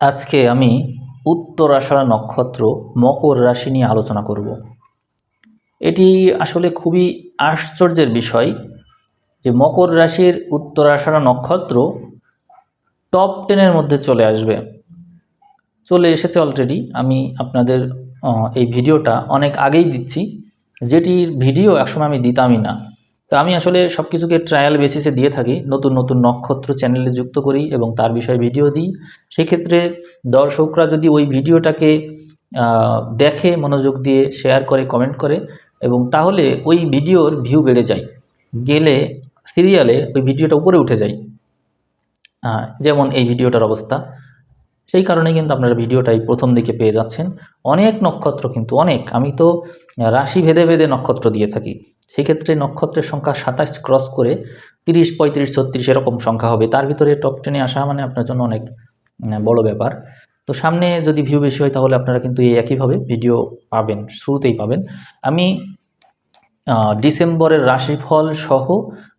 আজকে আমি উত্তরাষাঢ়া নক্ষত্র মকর রাশি নিয়ে আলোচনা করব। এটি আসলে খুবই আশ্চর্যের বিষয় যে মকর রাশির উত্তরাষাঢ়া নক্ষত্র টপ টেনের মধ্যে চলে আসবে। চলে এসেছে অলরেডি আমি আপনাদের এই ভিডিওটা অনেক আগেই দিচ্ছি। যেটির ভিডিও একসময় আমি দিতামই না। তো আমি আসলে সব কিছুকে ট্রায়াল বেসিসে দিয়ে থাকি, নতুন নতুন নক্ষত্র চ্যানেলে যুক্ত করি এবং তার বিষয়ে ভিডিও দিই। সেক্ষেত্রে দর্শকরা যদি ওই ভিডিওটাকে দেখে, মনোযোগ দিয়ে শেয়ার করে কমেন্ট করে এবং তাহলে ওই ভিডিওর ভিউ বেড়ে যায়। গেলে সিরিয়ালে ওই ভিডিওটা উপরে উঠে যায়। যেমন এই ভিডিওটার অবস্থা। সেই কারণে কিন্তু আপনারা ভিডিওটাই প্রথম দিকে পেয়ে যাচ্ছেন। অনেক নক্ষত্র কিন্তু, অনেক। আমি তো, রাশি ভেদে ভেদে নক্ষত্র দিয়ে থাকি। সেক্ষেত্রে নক্ষত্রের সংখ্যা সাতাশ ক্রস করে তিরিশ, পঁয়ত্রিশ, ছত্রিশ এরকম সংখ্যা হবে। তার ভিতরে টপ টেনে আসা মানে আপনার জন্য অনেক বড় ব্যাপার। তো সামনে যদি ভিউ বেশি হয় তাহলে আপনারা কিন্তু এই একইভাবে ভিডিও পাবেন, শুরুতেই পাবেন। আমি ডিসেম্বরের রাশিফল সহ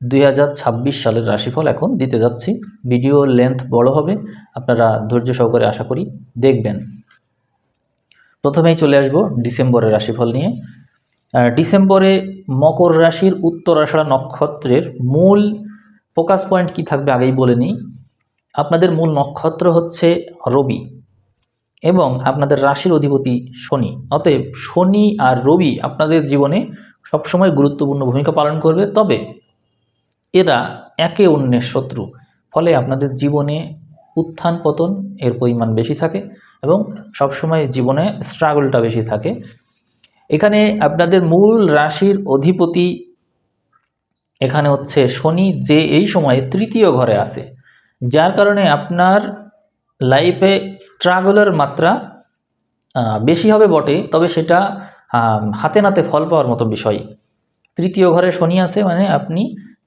দুই হাজার ছাব্বিশ সালের রাশিফল এখন দিতে যাচ্ছি। ভিডিও লেন্থ বড় হবে, আপনারা ধৈর্য সহকারে আশা করি দেখবেন। প্রথমেই চলে আসব ডিসেম্বরের রাশিফল নিয়ে। ডিসেম্বরে মকর রাশির উত্তরাষাঢ়া নক্ষত্রের মূল ফোকাস পয়েন্ট কি থাকবে আগেই বলে নিই। আপনাদের মূল নক্ষত্র হচ্ছে রবি এবং আপনাদের রাশির অধিপতি শনি। অতএব শনি আর রবি আপনাদের জীবনে সবসময় গুরুত্বপূর্ণ ভূমিকা পালন করবে। তবে এরা একে অন্যের শত্রু। ফলে আপনাদের জীবনে উত্থান পতন এর পরিমাণ বেশি থাকে এবং সবসময় জীবনে স্ট্রাগলটা বেশি থাকে। এখানে আপনাদের মূল রাশির অধিপতি এখানে হচ্ছে শনি, যে এই সময়ে তৃতীয় ঘরে আছে। যার কারণে আপনার লাইফে স্ট্রাগলের মাত্রা বেশি হবে বটে, তবে সেটা হাতে নাতে ফল পাওয়ার মতো বিষয়। তৃতীয় ঘরে শনি আছে মানে আপনি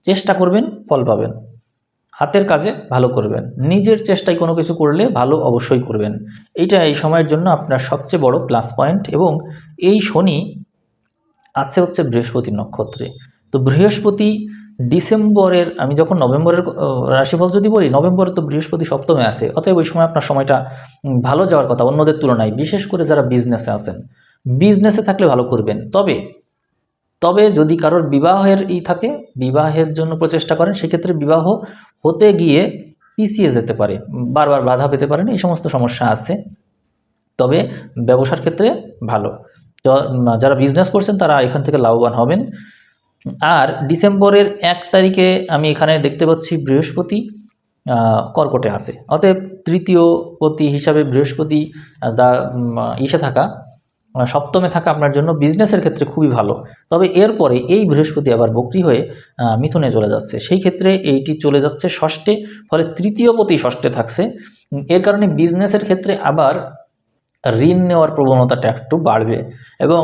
চেষ্টা করবেন, ফল পাবেন। হাতের কাজে ভালো করবেন। নিজের চেষ্টায় কোনো কিছু করলে ভালো অবশ্যই করবেন। এইটা এই সময়ের জন্য আপনার সবচেয়ে বড় প্লাস পয়েন্ট এবং এই শনি আছে হচ্ছে বৃহস্পতি নক্ষত্রে। তো বৃহস্পতি ডিসেম্বরের, আমি যখন নভেম্বরের রাশিফল যদি বলি, নভেম্বরে তো বৃহস্পতি সপ্তমে আছে, অতএব ওই সময় আপনার সময়টা ভালো যাওয়ার কথা, অন্যদের তুলনায়, বিশেষ করে যারা বিজনেসে আছেন। বিজনেসে থাকলে ভালো করবেন। তবে তবে যদি কারোর বিবাহের ই থাকে, বিবাহের জন্য প্রচেষ্টা করেন, সেক্ষেত্রে বিবাহ হতে গিয়ে পিছিয়ে যেতে পারে, বারবার বাধা পেতে পারেন এই সমস্ত সমস্যা আছে। তবে ব্যবসার ক্ষেত্রে ভালো। যারা বিজনেস করছেন তারা এখান থেকে লাভবান হবেন। আর ডিসেম্বরের এক তারিখে আমি এখানে দেখতে পাচ্ছি বৃহস্পতি কর্কটে আছে। অতএব তৃতীয় পতি হিসাবে বৃহস্পতি দা ইসে থাকা সপ্তমে থাকা আপনার জন্য বিজনেসের ক্ষেত্রে খুবই ভালো। তবে এরপরে এই বৃহস্পতি আবার বক্রি হয়ে মিথুনে চলে যাচ্ছে। সেই ক্ষেত্রে এইটি চলে যাচ্ছে ষষ্ঠে, ফলে তৃতীয় পতি ষষ্ঠে থাকছে। এর কারণে বিজনেসের ক্ষেত্রে আবার ঋণ নেওয়ার প্রবণতাটা একটু বাড়বে এবং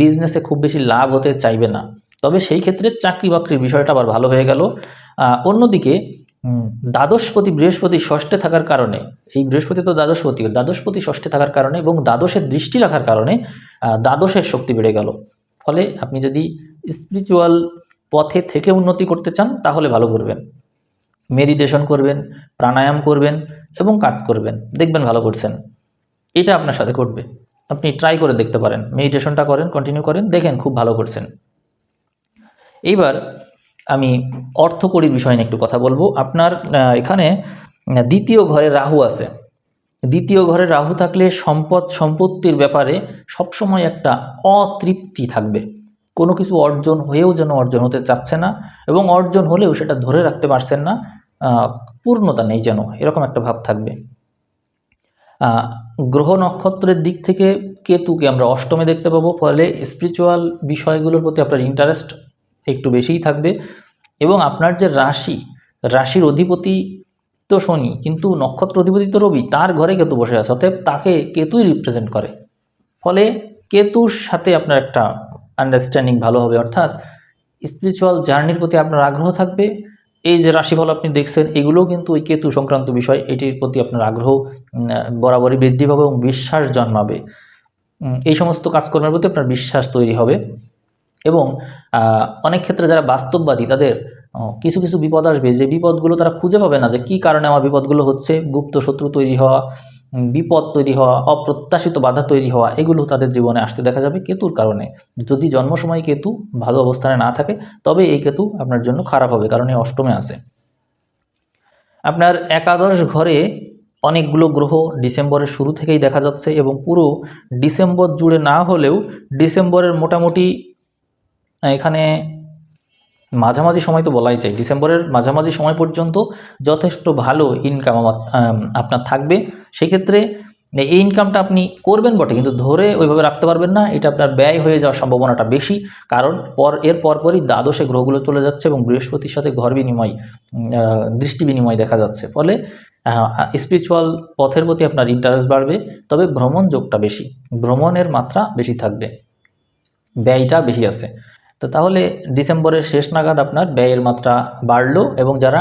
বিজনেসে খুব বেশি লাভ হতে চাইবে না। তবে সেই ক্ষেত্রে চাকরি বাকরির বিষয়টা আবার ভালো হয়ে গেল। অন্যদিকে দ্বাদশপতি বৃহস্পতি ষষ্ঠে থাকার কারণে, এই বৃহস্পতি তো দ্বাদশপতি দ্বাদশপতি ষষ্ঠে থাকার কারণে এবং দ্বাদশের দৃষ্টি রাখার কারণে দ্বাদশের শক্তি বেড়ে গেল। ফলে আপনি যদি স্পিরিচুয়াল পথে থেকে উন্নতি করতে চান, তাহলে ভালো করবেন। মেডিটেশন করবেন, প্রাণায়াম করবেন এবং কাজ করবেন। দেখবেন ভালো করছেন। এটা আপনার সাথে ঘটবে। আপনি ট্রাই করে দেখতে পারেন। মেডিটেশনটা করেন কন্টিনিউ করেন, দেখেন খুব ভালো করছেন। এইবার আমি অর্থকরীর বিষয় নিয়ে একটু কথা বলব। আপনার এখানে দ্বিতীয় ঘরে রাহু আছে। দ্বিতীয় ঘরে রাহু থাকলে সম্পদ, সম্পত্তির ব্যাপারে সবসময় একটা অতৃপ্তি থাকবে। কোনো কিছু অর্জন হয়েও যেন অর্জন হতে চাচ্ছে না এবং অর্জন হলেও সেটা ধরে রাখতে পারছেন না। পূর্ণতা নেই যেন। এরকম একটা ভাব থাকবে। গ্রহ নক্ষত্রের দিক থেকে কেতুকে আমরা অষ্টমে দেখতে পাবো। ফলে স্পিরিচুয়াল বিষয়গুলোর প্রতি আপনার ইন্টারেস্ট একটু বেশিই থাকবে। এবং আপনার যে রাশি, রাশির অধিপতি তো শনি, কিন্তু নক্ষত্র অধিপতি তো রবি, তার ঘরে কেতু বসে আছে, অতএব তাকে কেতুই রিপ্রেজেন্ট করে। ফলে কেতুর সাথে আপনার একটা আন্ডারস্ট্যান্ডিং ভালো হবে, অর্থাৎ স্পিরিচুয়াল জার্নির প্রতি আপনার আগ্রহ থাকবে। এই যে রাশিফল আপনি দেখছেন, এগুলোও কিন্তু ওই কেতু সংক্রান্ত বিষয়। এটির প্রতি আপনার আগ্রহ বরাবরই বৃদ্ধি পাবে এবং বিশ্বাস জন্মাবে। এই সমস্ত কাজকর্মের প্রতি আপনার বিশ্বাস তৈরি হবে এবং অনেক ক্ষেত্রে যারা বাস্তববাদী, তাদের কিছু কিছু বিপদ আসবে। যে বিপদগুলো তারা খুঁজে পাবে না যে কী কারণে আমার বিপদগুলো হচ্ছে, গুপ্ত শত্রু তৈরি হওয়া বিপদ তৈরি হওয়া, অপ্রত্যাশিত বাধা তৈরি হওয়া, এগুলো তাদের জীবনে আসতে দেখা যাবে কেতুর কারণে। যদি জন্ম সময় কেতু ভালো অবস্থানে না থাকে, তবে এই কেতু আপনার জন্য খারাপ হবে, কারণ এই অষ্টমে আছে। আপনার একাদশ ঘরে অনেকগুলো গ্রহ ডিসেম্বরের শুরু থেকেই দেখা যাচ্ছে এবং পুরো ডিসেম্বর জুড়ে না হলেও ডিসেম্বরের মোটামুটি, এখানে মাঝামাঝি সময় তো বলাই যায়, ডিসেম্বরের মাঝামাঝি সময় পর্যন্ত যথেষ্ট ভালো ইনকাম আপনার থাকবে। সেক্ষেত্রে এই ইনকামটা আপনি করবেন বটে, কিন্তু ধরে ওইভাবে রাখতে পারবেন না। এটা আপনার ব্যয় হয়ে যাওয়ার সম্ভাবনাটা বেশি, কারণ পর, এর পরপরই দ্বাদশে গ্রহগুলো চলে যাচ্ছে এবং বৃহস্পতির সাথে ঘর বিনিময় দৃষ্টি বিনিময় দেখা যাচ্ছে। ফলে স্পিরিচুয়াল পথের প্রতি আপনার ইন্টারেস্ট বাড়বে, তবে ভ্রমণ যোগটা বেশি, ভ্রমণের মাত্রা বেশি থাকবে, ব্যয়টা বেশি আছে। তো তাহলে ডিসেম্বরের শেষ নাগাদ আপনার ব্যয়ের মাত্রা বাড়লো এবং যারা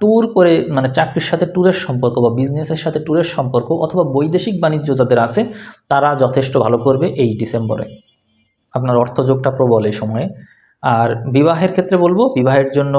ট্যুর করে মানে চাকরির সাথে ট্যুরের সম্পর্ক বা বিজনেসের সাথে ট্যুরের সম্পর্ক অথবা বৈদেশিক বাণিজ্য যাদের আছে তারা যথেষ্ট ভালো করবে এই ডিসেম্বরে। আপনার অর্থযোগটা প্রবল এই সময়ে। আর বিবাহের ক্ষেত্রে বলব বিবাহের জন্য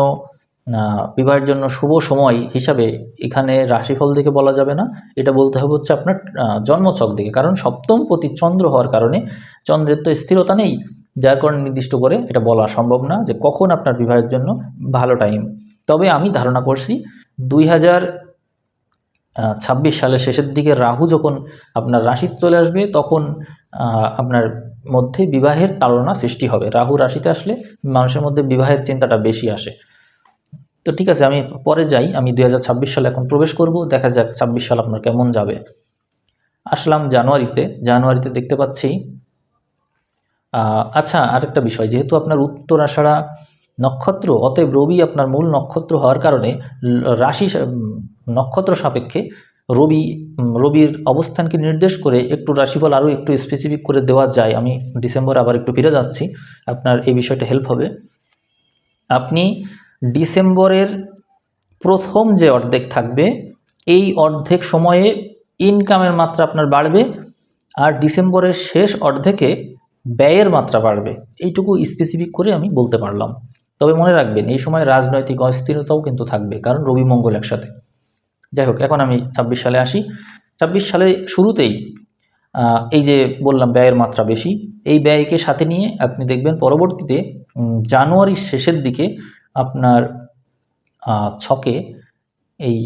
বিবাহের জন্য শুভ সময় হিসাবে এখানে রাশিফল দেখে বলা যাবে না। এটা বলতে হবে হচ্ছে আপনার আহ, জন্মছক দিকে কারণ সপ্তম প্রতি চন্দ্র হওয়ার কারণে চন্দ্রের তো স্থিরতা নেই। যার কারণে নির্দিষ্ট করে এটা বলা সম্ভব না যে কখন আপনার বিবাহের জন্য ভালো টাইম তবে আমি ধারণা করছি দুই ছাব্বিশ সালের শেষের দিকে রাহু যখন আপনার রাশিতে চলে আসবে, তখন আপনার মধ্যে বিবাহের তাড়না সৃষ্টি হবে। রাহু রাশিতে আসলে মানুষের মধ্যে বিবাহের চিন্তাটা বেশি আসে। তো ঠিক আছে, আমি পরে যাই। আমি দুই হাজার ছাব্বিশ সালে এখন প্রবেশ করব। দেখা যাক ছাব্বিশ সাল আপনার কেমন যাবে। আসলাম জানুয়ারিতে। জানুয়ারিতে দেখতে পাচ্ছি আচ্ছা আরেকটা বিষয়। যেহেতু আপনার উত্তর আষাঢ়া নক্ষত্র, অতএব রবি আপনার মূল নক্ষত্র হওয়ার কারণে রাশি নক্ষত্র সাপেক্ষে রবি রবির অবস্থানকে নির্দেশ করে একটু রাশিফল আরও একটু স্পেসিফিক করে দেওয়া যায়। আমি ডিসেম্বর আবার একটু ফিরে যাচ্ছি। আপনার এই বিষয়টা হেল্প হবে। আপনি ডিসেম্বরের প্রথম যে অর্ধেক থাকবে, এই অর্ধেক সময়ে ইনকামের মাত্রা আপনার বাড়বে। আর ডিসেম্বরের শেষ অর্ধেকে ব্যয়ের মাত্রা বাড়বে, এইটুকু স্পেসিফিক করে আমি বলতে পারলাম। তবে মনে রাখবেন, এই সময় রাজনৈতিক অস্থিরতাও কিন্তু থাকবে, কারণ রবি মঙ্গল একসাথে। যাই হোক, এখন আমি ছাব্বিশ সালে আসি। ছাব্বিশ সালে শুরুতেই এই যে বললাম ব্যয়ের মাত্রা বেশি, এই ব্যয়কে সাথে নিয়ে আপনি দেখবেন পরবর্তীতে জানুয়ারির শেষের দিকে আপনার ছকে এই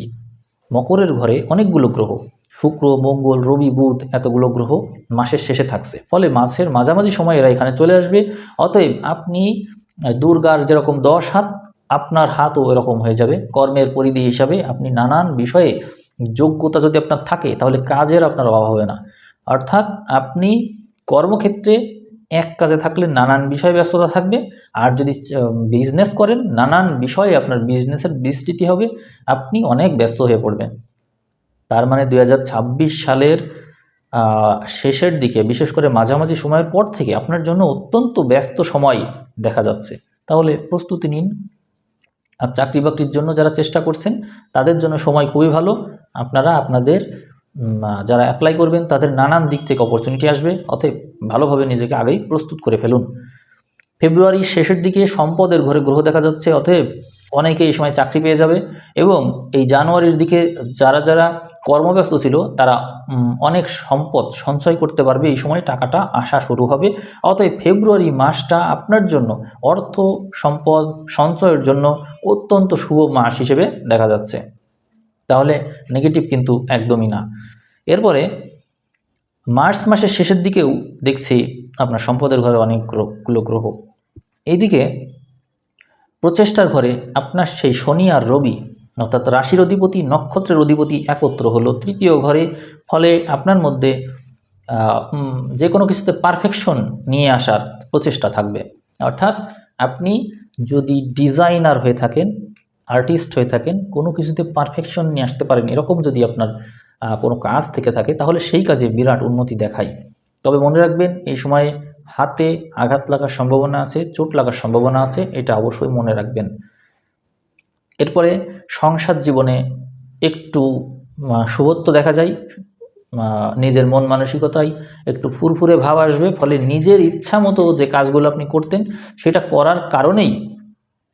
মকরের ঘরে অনেকগুলো গ্রহ শুক্র, মঙ্গল, রবি, বুধ এতগুলো গ্রহ মাসের শেষে থাকছে। ফলে মাসের মাঝামাঝি সময় এরা এখানে চলে আসবে। অতএব আপনি দুর্গার যেরকম দশ হাত, আপনার হাতও এরকম হয়ে যাবে। কর্মের পরিধি হিসাবে আপনি নানান বিষয়ে যোগ্যতা যদি আপনার থাকে, তাহলে কাজের আপনার অভাব হবে না। অর্থাৎ আপনি কর্মক্ষেত্রে এক কাজে থাকলে নানান বিষয়ে ব্যস্ততা থাকবে। আর যদি বিজনেস করেন, নানান বিষয়ে আপনার বিজনেসের বিস্তৃতি হবে। আপনি অনেক ব্যস্ত হয়ে পড়বেন। তার মানে দু হাজার ছাব্বিশ সালের শেষের দিকে, বিশেষ করে মাঝামাঝি সময়ের পর থেকে আপনার জন্য অত্যন্ত ব্যস্ত সময় দেখা যাচ্ছে। তাহলে প্রস্তুতি নিন। আর চাকরি বাকরির জন্য যারা চেষ্টা করছেন, তাদের জন্য সময় খুবই ভালো। আপনারা আপনাদের যারা অ্যাপ্লাই করবেন, তাদের নানান দিক থেকে অপরচুনিটি আসবে। অতএব ভালোভাবে নিজেকে আগেই প্রস্তুত করে ফেলুন। ফেব্রুয়ারির শেষের দিকে সম্পদের ঘরে গ্রহ দেখা যাচ্ছে। অতএব অনেকে এই সময় চাকরি পেয়ে যাবে এবং এই জানুয়ারির দিকে যারা যারা কর্মব্যস্ত ছিল, তারা অনেক সম্পদ সঞ্চয় করতে পারবে এই সময় টাকাটা আসা শুরু হবে। অতএব ফেব্রুয়ারি মাসটা আপনার জন্য অর্থ সম্পদ সঞ্চয়ের জন্য অত্যন্ত শুভ মাস হিসেবে দেখা যাচ্ছে। তাহলে নেগেটিভ কিন্তু একদমই না। এরপরে মার্চ মাসের শেষের দিকেও দেখছি আপনার সম্পদের ঘরে অনেকগুলো গ্রহ। এইদিকে প্রচেষ্টার ঘরে আপনার সেই শনি আর রবি, অর্থাৎ রাশির অধিপতি, নক্ষত্রের অধিপতি একত্র হলো তৃতীয় ঘরে। ফলে আপনার মধ্যে যে কোনো কিছুতে পারফেকশন নিয়ে আসার প্রচেষ্টা থাকবে। অর্থাৎ আপনি যদি ডিজাইনার হয়ে থাকেন আর্টিস্ট হয়ে থাকেন, কোনো কিছুতে পারফেকশন নিয়ে আসতে পারেন, এরকম যদি আপনার কোনো কাজ থেকে থাকে, তাহলে সেই কাজে বিরাট উন্নতি দেখায়। তবে মনে রাখবেন, এই সময়ে হাতে আঘাত লাগার সম্ভাবনা আছে, চোট লাগার সম্ভাবনা আছে, এটা অবশ্যই মনে রাখবেন। এরপরে সংসার জীবনে একটু শুভত্ব দেখা যায় নিজের মন মানসিকতায় একটু ফুরফুরে ভাব আসবে, ফলে নিজের ইচ্ছা মতো যে কাজগুলো আপনি করতেন, সেটা করার কারণেই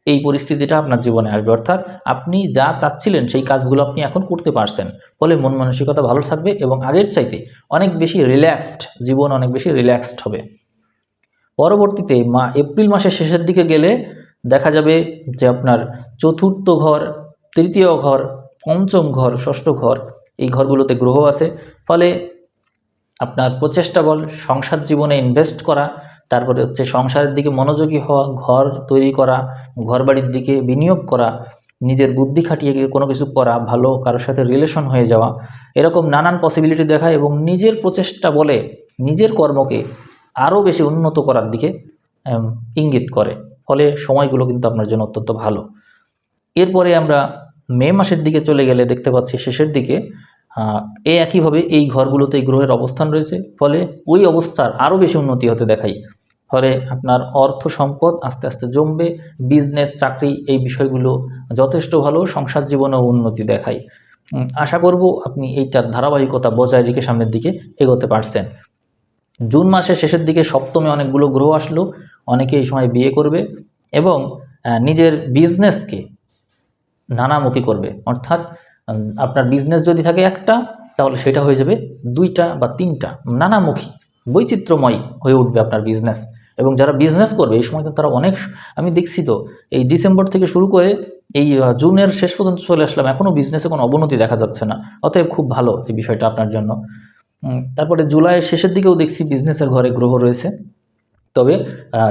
এই পরিস্থিতিটা আপনার জীবনে আসবে। অর্থাৎ আপনি যা চাচ্ছিলেন, সেই কাজগুলো আপনি এখন করতে পারছেন। ফলে মন মানসিকতা ভালো থাকবে এবং আগের চাইতে অনেক বেশি রিল্যাক্সড জীবন অনেক বেশি রিল্যাক্সড হবে। পরবর্তীতে মা এপ্রিল মাসের শেষের দিকে গেলে দেখা যাবে যে আপনার চতুর্থ ঘর, তৃতীয় ঘর, পঞ্চম ঘর, ষষ্ঠ ঘর, এই ঘরগুলোতে গ্রহ আছে। ফলে আপনার প্রচেষ্টা বল, সংসার জীবনে ইনভেস্ট করা, তারপরে হচ্ছে সংসারের দিকে মনোযোগী হওয়া, ঘর তৈরি করা ঘর বাড়ির দিকে বিনিয়োগ করা, নিজের বুদ্ধি খাটিয়ে কোনো কিছু করা, ভালো কারোর সাথে রিলেশন হয়ে যাওয়া, এরকম নানান পসিবিলিটি দেখা এবং নিজের প্রচেষ্টা বলে, নিজের কর্মকে আরও বেশি উন্নত করার দিকে ইঙ্গিত করে। ফলে সময়গুলো কিন্তু আপনার জন্য অত্যন্ত ভালো। এরপরে আমরা মে মাসের দিকে চলে গেলে দেখতে পাচ্ছি শেষের দিকে এই একইভাবে এই ঘরগুলোতে এই গ্রহের অবস্থান রয়েছে। ফলে ওই অবস্থার আরও বেশি উন্নতি হতে দেখাই। ফলে আপনার অর্থ সম্পদ আস্তে আস্তে জমবে, বিজনেস, চাকরি এই বিষয়গুলো যথেষ্ট ভালো, সংসার জীবনেও উন্নতি দেখায়। আশা করব আপনি এইটার ধারাবাহিকতা বজায় রেখে সামনের দিকে এগোতে পারছেন। জুন মাসের শেষের দিকে সপ্তমে অনেকগুলো গ্রহ আসলো, অনেকে এই সময় বিয়ে করবে এবং নিজের বিজনেসকে নানামুখী করবে। অর্থাৎ আপনার বিজনেস যদি থাকে একটা, তাহলে সেটা হয়ে যাবে দুইটা বা তিনটা নানামুখী, বৈচিত্র্যময় হয়ে উঠবে আপনার বিজনেস এবং যারা বিজনেস করবে, এই সময় কিন্তু তারা অনেক আমি দেখছি তো, এই ডিসেম্বর থেকে শুরু করে এই জুনের শেষ পর্যন্ত চলে আসলাম এখনও বিজনেসে কোনো অবনতি দেখা যাচ্ছে না। অতএব খুব ভালো এই বিষয়টা আপনার জন্য। তারপরে জুলাইয়ের শেষের দিকেও দেখছি বিজনেসের ঘরে গ্রহ রয়েছে। তবে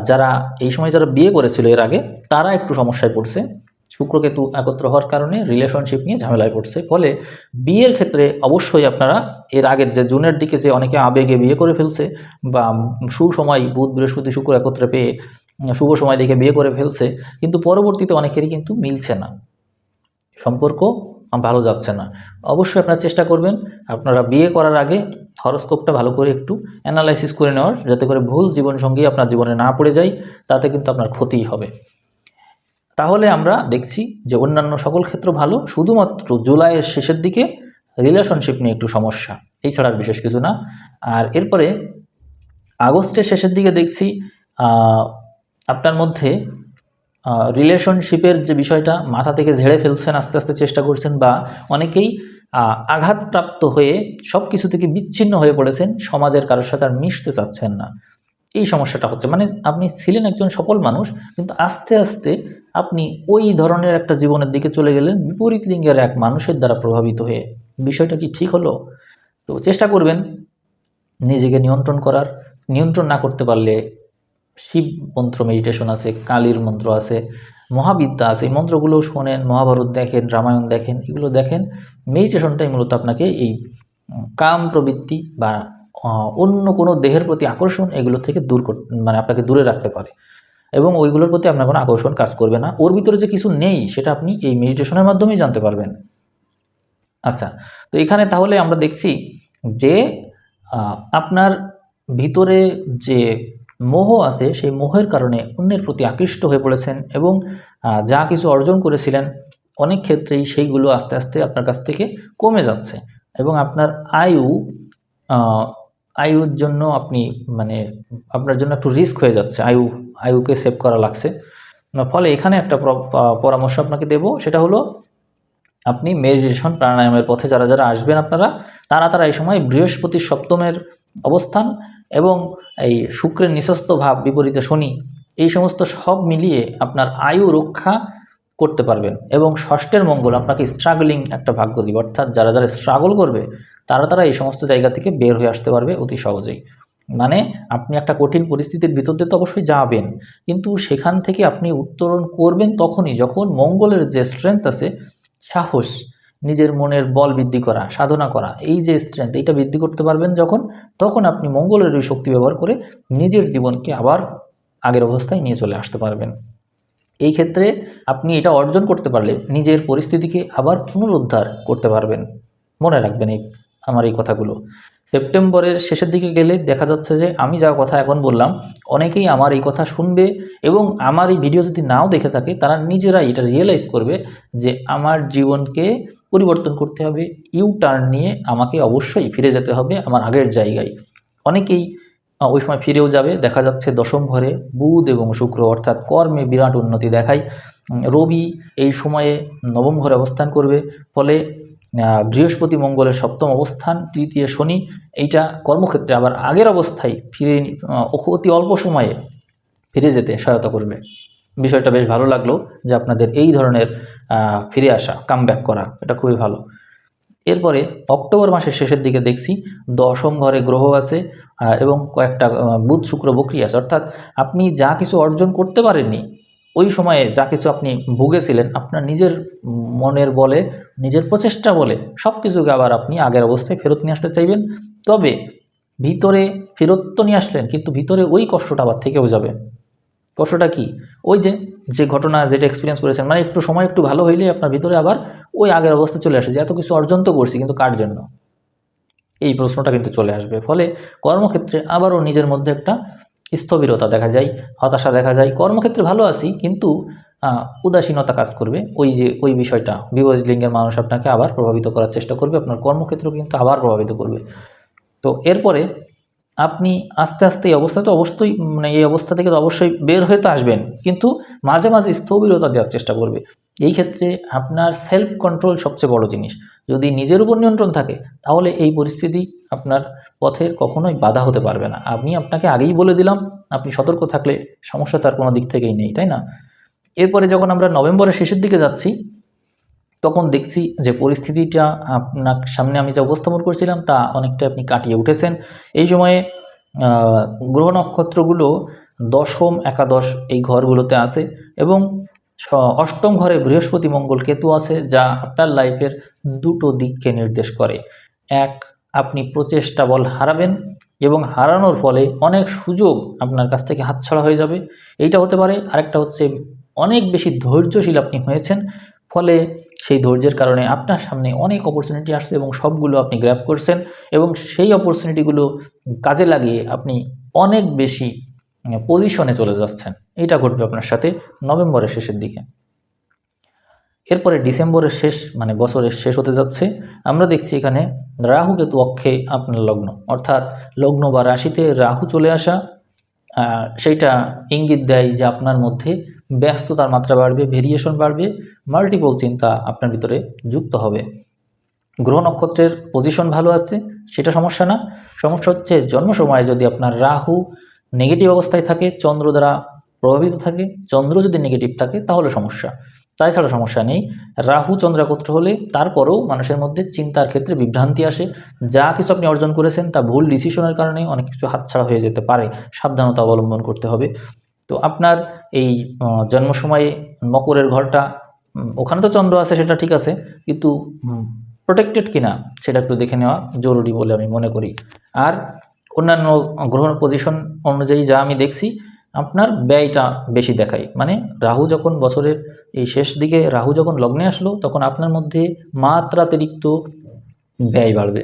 যারা এই সময় যারা বিয়ে করেছিল এর আগে, তারা একটু সমস্যায় পড়ছে। শুক্রকেতু একত্র হওয়ার কারণে রিলেশনশিপ নিয়ে ঝামেলায় পড়ছে। ফলে বিয়ের ক্ষেত্রে অবশ্যই আপনারা এর আগের যে জুনের দিকে যে অনেকে আবেগে বিয়ে করে ফেলছে বা সুসময় বুধ, বৃহস্পতি, শুক্র একত্রে পেয়ে শুভ সময় দেখে বিয়ে করে ফেলছে, কিন্তু পরবর্তীতে অনেকেরই কিন্তু মিলছে না। সম্পর্ক ভালো যাচ্ছে না। অবশ্যই আপনারা চেষ্টা করবেন। আপনারা বিয়ে করার আগে হরস্কোপটা ভালো করে একটু অ্যানালাইসিস করে নেওয়ার, যাতে করে ভুল জীবনসঙ্গী আপনার জীবনে না পড়ে যায়, তাতে কিন্তু আপনার ক্ষতিই হবে। তাহলে আমরা দেখছি যে অন্যান্য সকল ক্ষেত্র ভালো, শুধুমাত্র জুলাইয়ের শেষের দিকে রিলেশনশিপ নিয়ে একটু সমস্যা। এছাড়া আর বিশেষ কিছু না। আর এরপরে আগস্টের শেষের দিকে দেখছি আপনার মধ্যে রিলেশনশিপের যে বিষয়টা মাথা থেকে ঝেড়ে ফেলছেন, আস্তে আস্তে চেষ্টা করছেন বা অনেকেই আঘাতপ্রাপ্ত হয়ে সব কিছু থেকে বিচ্ছিন্ন হয়ে পড়েছেন, সমাজের কারোর সাথে আর মিশতে চাচ্ছেন না। এই সমস্যাটা হচ্ছে। মানে আপনি ছিলেন একজন সফল মানুষ, কিন্তু আস্তে আস্তে আপনি ওই ধরনের একটা জীবনের দিকে চলে গেলেন, বিপরীত লিঙ্গের এক মানুষের দ্বারা প্রভাবিত হয়ে। বিষয়টা কি ঠিক হলো? তো চেষ্টা করবেন নিজেকে নিয়ন্ত্রণ করার। নিয়ন্ত্রণ না করতে পারলে শিব মন্ত্র মেডিটেশন আছে, কালীর মন্ত্র আছে, মহাবিদ্যা আছে, এই মন্ত্রগুলো শোনেন, মহাভারত দেখেন, রামায়ণ দেখেন, এগুলো দেখেন মেডিটেশনটাই মূলত আপনাকে এই কাম প্রবৃত্তি বা অন্য কোনো দেহের প্রতি আকর্ষণ এগুলো থেকে দূর মানে আপনাকে দূরে রাখতে পারে। এবং ওইগুলোর প্রতি আপনার কোনো আকর্ষণ কাজ করবে না। ওর ভিতরে যে কিছু নেই, সেটা আপনি এই মেডিটেশনের মাধ্যমেই জানতে পারবেন। আচ্ছা তো এখানে তাহলে আমরা দেখছি যে আপনার ভিতরে যে মোহ আছে, সেই মোহের কারণে অন্যের প্রতি আকৃষ্ট হয়ে পড়েছেন এবং যা কিছু অর্জন করেছিলেন, অনেক ক্ষেত্রেই সেইগুলো আস্তে আস্তে আপনার কাছ থেকে কমে যাচ্ছে এবং আপনার আয়ু আয়ুর জন্য আপনি মানে আপনার জন্য একটু রিস্ক হয়ে যাচ্ছে, আয়ু, আয়ুকে সেভ করা লাগছে। ফলে এখানে একটা প্র- পরামর্শ আপনাকে দেব, সেটা হলো আপনি মেডিটেশন, প্রাণায়ামের পথে যারা যারা আসবেন আপনারা, তারা তারা এই সময় বৃহস্পতির সপ্তমের অবস্থান এবং এই শুক্রের নিঃস্ত ভাব বিপরীতে শনি, এই সমস্ত সব মিলিয়ে আপনার আয়ু রক্ষা করতে পারবেন এবং ষষ্ঠের মঙ্গল আপনাকে স্ট্রাগলিং একটা ভাগ্য দিবে। অর্থাৎ যারা যারা স্ট্রাগল করবে, তারা তারা এই সমস্ত জায়গা থেকে বের হয়ে আসতে পারবে অতি সহজেই। মানে আপনি একটা কঠিন পরিস্থিতির ভিতর দিয়ে তো অবশ্যই যাবেন, কিন্তু সেখান থেকে আপনি উত্তরণ করবেন তখনই যখন মঙ্গলের যে স্ট্রেংথ আছে, সাহস নিজের মনের বল বৃদ্ধি করা, সাধনা করা, এই যে স্ট্রেংথ এইটা বৃদ্ধি করতে পারবেন যখন, তখন আপনি মঙ্গলের ওই শক্তি ব্যবহার করে নিজের জীবনকে আবার আগের অবস্থায় নিয়ে চলে আসতে পারবেন। এই ক্ষেত্রে আপনি এটা অর্জন করতে পারলে নিজের পরিস্থিতিকে আবার পুনরুদ্ধার করতে পারবেন। মনে রাখবেন এই, আমার এই কথাগুলো। সেপ্টেম্বরের শেষের দিকে গেলে দেখা যাচ্ছে যে আমি যা কথা এখন বললাম, অনেকেই আমার এই কথা শুনবে এবং আমার এই ভিডিও যদি নাও দেখে থাকে, তারা নিজেরাই এটা রিয়েলাইজ করবে যে আমার জীবনকে পরিবর্তন করতে হবে। ইউ টার্ন নিয়ে আমাকে অবশ্যই ফিরে যেতে হবে আমার আগের জায়গায়। অনেকেই ওই সময় ফিরেও যাবে। দেখা যাচ্ছে দশম ঘরে বুধ এবং শুক্র অর্থাৎ কর্মে বিরাট উন্নতি দেখায়। রবি এই সময়ে নবম ঘরে অবস্থান করবে। ফলে বৃহস্পতি মঙ্গলের সপ্তম অবস্থান, তৃতীয় শনি, এইটা কর্মক্ষেত্রে আবার আগের অবস্থায় ফিরে অতি অল্প সময়ে ফিরে যেতে সহায়তা করবে। বিষয়টা বেশ ভালো লাগল যে আপনাদের এই ধরনের ফিরে আসা কাম করা, এটা খুবই ভালো। এরপরে অক্টোবর মাসের শেষের দিকে দেখছি দশম ঘরে গ্রহ আছে এবং কয়েকটা বুধ, শুক্র, বকরি আছে। অর্থাৎ আপনি যা কিছু অর্জন করতে পারেননি, ওই সময়ে যা কিছু আপনি ভুগেছিলেন, আপনার নিজের মনের বলে, নিজের প্রচেষ্টা বলে সব কিছুকে আবার আপনি আগের অবস্থায় ফেরত নিয়ে আসতে চাইবেন। তবে ভিতরে ফেরত তো নিয়ে আসলেন, কিন্তু ভিতরে ওই কষ্টটা আবার থেকেও যাবে। কষ্টটা কি? ওই যে যে ঘটনা, যেটা এক্সপিরিয়েন্স করেছেন মানে একটু সময় একটু ভালো হইলে আপনার ভিতরে আবার ওই আগের অবস্থা চলে আসে যে এত কিছু অর্জন তো করছি, কিন্তু কার জন্য? এই প্রশ্নটা কিন্তু চলে আসবে। ফলে কর্মক্ষেত্রে আবারও নিজের মধ্যে একটা স্থবিরতা দেখা যায়, হতাশা দেখা যায়। কর্মক্ষেত্রে ভালো আছি, কিন্তু উদাসীনতা কাজ করবে। ওই যে, ওই বিষয়টা, বিপরীত লিঙ্গের মানুষ আপনাকে আবার প্রভাবিত করার চেষ্টা করবে, আপনার কর্মক্ষেত্র কিন্তু আবার প্রভাবিত করবে। তো এরপরে আপনি আস্তে আস্তে এই অবস্থা তো অবশ্যই মানে এই অবস্থা থেকে তো অবশ্যই বের হয়ে তো আসবেন, কিন্তু মাঝে মাঝে স্থবিরতা দেওয়ার চেষ্টা করবে। এই ক্ষেত্রে আপনার সেলফ কন্ট্রোল সবচেয়ে বড় জিনিস। যদি নিজের উপর নিয়ন্ত্রণ থাকে, তাহলে এই পরিস্থিতি আপনার পথের কখনোই বাধা হতে পারবে না। আমি আপনাকে আগেই বলে দিলাম, আপনি সতর্ক থাকলে সমস্যা তার কোনো দিক থেকেই নেই, তাই না? এরপরে যখন আমরা নভেম্বরের শেষের দিকে যাচ্ছি তখন দেখছি যে পরিস্থিতিটা আপনার সামনে আমি যা উপস্থাপন করছিলাম, তা অনেকটা আপনি কাটিয়ে উঠেছেন। এই সময়ে গ্রহ নক্ষত্রগুলো দশম, একাদশ এই ঘরগুলোতে আছে এবং অষ্টম ঘরে বৃহস্পতি, মঙ্গল কেতু আছে, যা আপনার লাইফের দুটো দিককে নির্দেশ করে। এক, আপনি প্রচেষ্টা বল হারাবেন এবং হারানোর ফলে অনেক সুযোগ আপনার কাছ থেকে হাতছাড়া হয়ে যাবে। এইটা হতে পারে। আরেকটা হচ্ছে, অনেক বেশি ধৈর্যশীল আপনি হয়েছেন। ফলে সেই ধৈর্যের কারণে আপনার সামনে অনেক অপরচুনিটি আসছে এবং সবগুলো আপনি গ্র্যাব করছেন এবং সেই অপরচুনিটিগুলো কাজে লাগিয়ে আপনি অনেক বেশি পজিশনে চলে যাচ্ছেন। এটা ঘটবে আপনার সাথে নভেম্বরের শেষের দিকে। এরপরে ডিসেম্বরের শেষ মানে বছরের শেষ হতে যাচ্ছে। আমরা দেখছি এখানে রাহু কেতু অক্ষে আপনার লগ্ন। অর্থাৎ লগ্ন বা রাশিতে রাহু চলে আসা সেইটা ইঙ্গিত দেয় যে আপনার মধ্যে ব্যস্ততার মাত্রা বাড়বে ভেরিয়েশন বাড়বে। মাল্টিপল চিন্তা আপনার ভিতরে যুক্ত হবে। গ্রহ নক্ষত্রের পজিশন ভালো আছে, সেটা সমস্যা না। সমস্যা হচ্ছে জন্ম সময়ে যদি আপনার রাহু নেগেটিভ অবস্থায় থাকে, চন্দ্র দ্বারা প্রভাবিত থাকে, চন্দ্র যদি নেগেটিভ থাকে, তাহলে সমস্যা। তাছাড়া সমস্যা নেই। রাহু চন্দ্রাকত্র হলে তারপরেও মানুষের মধ্যে চিন্তার ক্ষেত্রে বিভ্রান্তি আসে। যা কিছু আপনি অর্জন করেছেন তা ভুল ডিসিশনের কারণে অনেক কিছু হাতছাড়া হয়ে যেতে পারে। সাবধানতা অবলম্বন করতে হবে। তো আপনার এই জন্ম সময়ে মকরের ঘরটা ওখানে তো চন্দ্র আছে সেটা ঠিক আছে কিন্তু প্রোটেক্টেড কিনা সেটা একটু দেখে নেওয়া জরুরি বলে আমি মনে করি। আর অন্যান্য গ্রহণ পজিশন অনুযায়ী যা আমি দেখছি আপনার ব্যয়টা বেশি দেখায়। মানে রাহু যখন বছরের এই শেষ দিকে রাহু যখন লগ্নে আসলো তখন আপনার মধ্যে মাত্রাতিরিক্ত ব্যয় বাড়বে।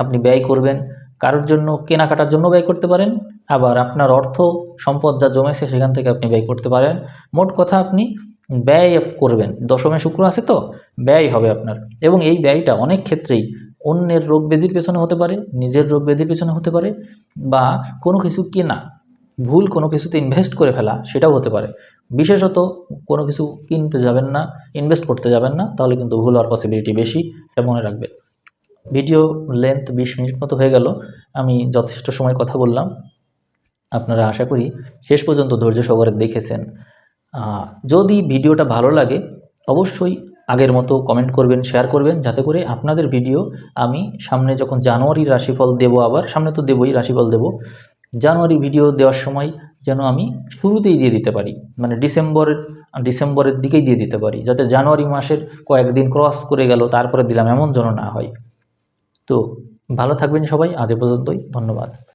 আপনি ব্যয় করবেন কারোর জন্য কেনাকাটার জন্য ব্যয় করতে পারেন আবার আপনার অর্থ সম্পদ যা জমেছে সেখান থেকে আপনি ব্যয় করতে পারেন। মোট কথা আপনি ব্যয় করবেন। দশমে শুক্র আছে তো? ব্যয় হবে আপনার। এবং এই ব্যয়টা অনেক ক্ষেত্রেই অন্যের রোগ ব্যাধির পেছনে হতে পারে, নিজের রোগ ব্যাধির পেছনে হতে পারে বা কোনো কিছু কেনা, ভুল কোনো কিছুতে ইনভেস্ট করে ফেলা সেটাও হতে পারে। বিশেষত কোনো কিছু কিনতে যাবেন না ইনভেস্ট করতে যাবেন না, তাহলে কিন্তু ভুল হওয়ার পসিবিলিটি বেশি এটা মনে রাখবেন। ভিডিও লেন্থ বিশ মিনিট মতো হয়ে গেল, আমি যথেষ্ট সময় কথা বললাম। আপনারা আশা করি শেষ পর্যন্ত ধৈর্য সহকারে দেখেছেন। যদি ভিডিওটা ভালো লাগে, অবশ্যই আগের মতো কমেন্ট করবেন শেয়ার করবেন, যাতে করে আপনাদের ভিডিও আমি সামনে যখন জানুয়ারির রাশিফল দেব আবার, সামনে তো দেবই, রাশিফল দেব, জানুয়ারি ভিডিও দেওয়ার সময় যেন আমি শুরুতেই দিয়ে দিতে পারি মানে ডিসেম্বরের ডিসেম্বরের দিকেই দিয়ে দিতে পারি, যাতে জানুয়ারি মাসের কয়েকদিন ক্রস করে গেল, তারপরে দিলাম, এমন যেন না হয়। তো ভালো থাকবেন সবাই, আজ পর্যন্তই, ধন্যবাদ।